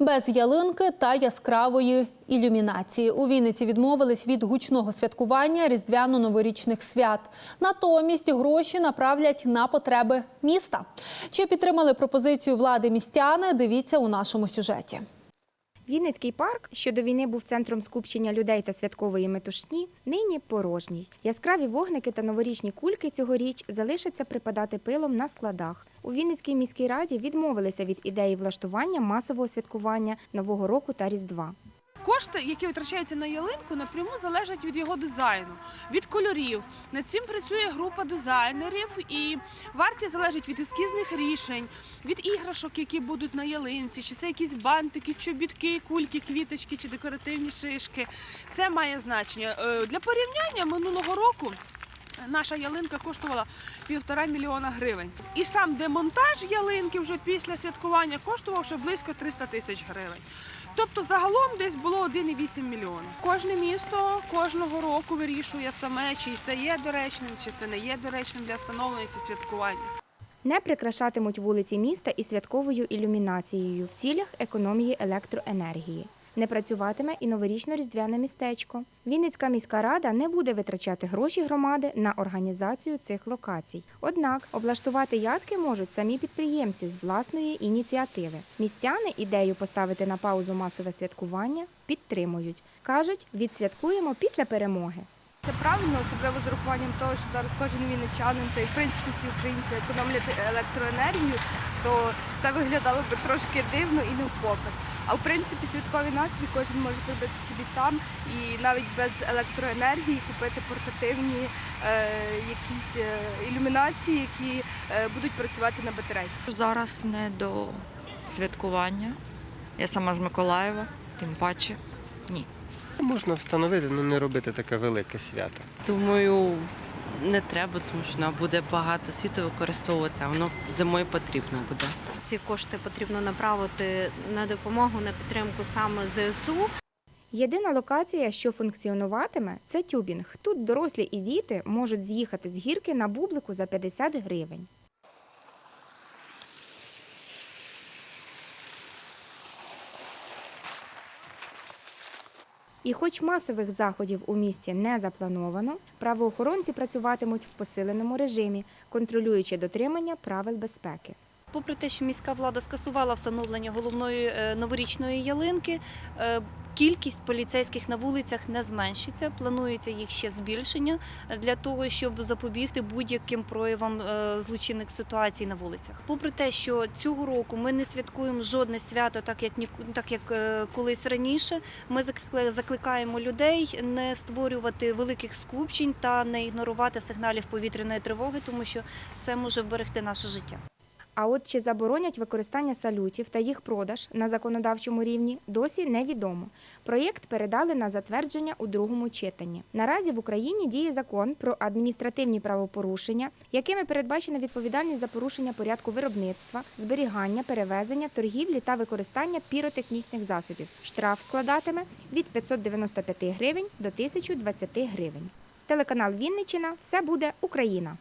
без ялинки та яскравої ілюмінації. У Вінниці відмовились від гучного святкування різдвяно-новорічних свят. Натомість гроші направлять на потреби міста. Чи підтримали пропозицію влади містяни? Дивіться у нашому сюжеті. Вінницький парк, що до війни був центром скупчення людей та святкової метушні, нині порожній. Яскраві вогники та новорічні кульки цьогоріч залишаться припадати пилом на складах. У Вінницькій міській раді відмовилися від ідеї влаштування масового святкування Нового року та Різдва. Кошти, які витрачаються на ялинку, напряму залежать від його дизайну, від кольорів. Над цим працює група дизайнерів, і вартість залежить від ескізних рішень, від іграшок, які будуть на ялинці, чи це якісь бантики, чобітки, кульки, квіточки чи декоративні шишки. Це має значення. Е, Для порівняння минулого року. Наша ялинка коштувала півтора мільйона гривень. І сам демонтаж ялинки вже після святкування коштував ще близько 300 тисяч гривень. Тобто загалом десь було 1,8 мільйона. Кожне місто кожного року вирішує саме, чи це є доречним, чи це не є доречним для встановлення ці святкування. Не прикрашатимуть вулиці міста і святковою ілюмінацією в цілях економії електроенергії. Не працюватиме і новорічно-різдвяне містечко. Вінницька міська рада не буде витрачати гроші громади на організацію цих локацій. Однак облаштувати ядки можуть самі підприємці з власної ініціативи. Містяни ідею поставити на паузу масове святкування підтримують. кажуть, відсвяткуємо після перемоги. Це правильно, особливо з урахуванням того, що зараз кожен вінничанин та й в принципі всі українці економлять електроенергію, то це виглядало би трошки дивно і не в попит. А в принципі святковий настрій кожен може зробити собі сам і навіть без електроенергії купити портативні е, якісь е, ілюмінації, які е, будуть працювати на батарейках. Зараз не до святкування. Я сама з Миколаєва, тим паче. Можна встановити, але не робити таке велике свято. Думаю, не треба, тому що нам буде багато світу використовувати, а воно зимою потрібно буде. Ці кошти потрібно направити на допомогу на підтримку саме ЗСУ. Єдина локація, що функціонуватиме, це тюбінг. Тут дорослі і діти можуть з'їхати з гірки на бублику за 50 гривень. І хоч масових заходів у місті не заплановано, правоохоронці працюватимуть в посиленому режимі, контролюючи дотримання правил безпеки. Попри те, що міська влада скасувала встановлення головної е, новорічної ялинки, е, кількість поліцейських на вулицях не зменшиться. Планується їх ще збільшення для того, щоб запобігти будь-яким проявам е, злочинних ситуацій на вулицях. Попри те, що цього року ми не святкуємо жодне свято, так як так як е, колись раніше. Ми закли- закликаємо людей не створювати великих скупчень та не ігнорувати сигналів повітряної тривоги, тому що це може вберегти наше життя. А от чи заборонять використання салютів та їх продаж на законодавчому рівні, досі невідомо. Проєкт передали на затвердження у другому читанні. Наразі в Україні діє закон про адміністративні правопорушення, якими передбачена відповідальність за порушення порядку виробництва, зберігання, перевезення, торгівлі та використання піротехнічних засобів. Штраф складатиме від 595 гривень до 1020 гривень. Телеканал Вінниччина все буде Україна.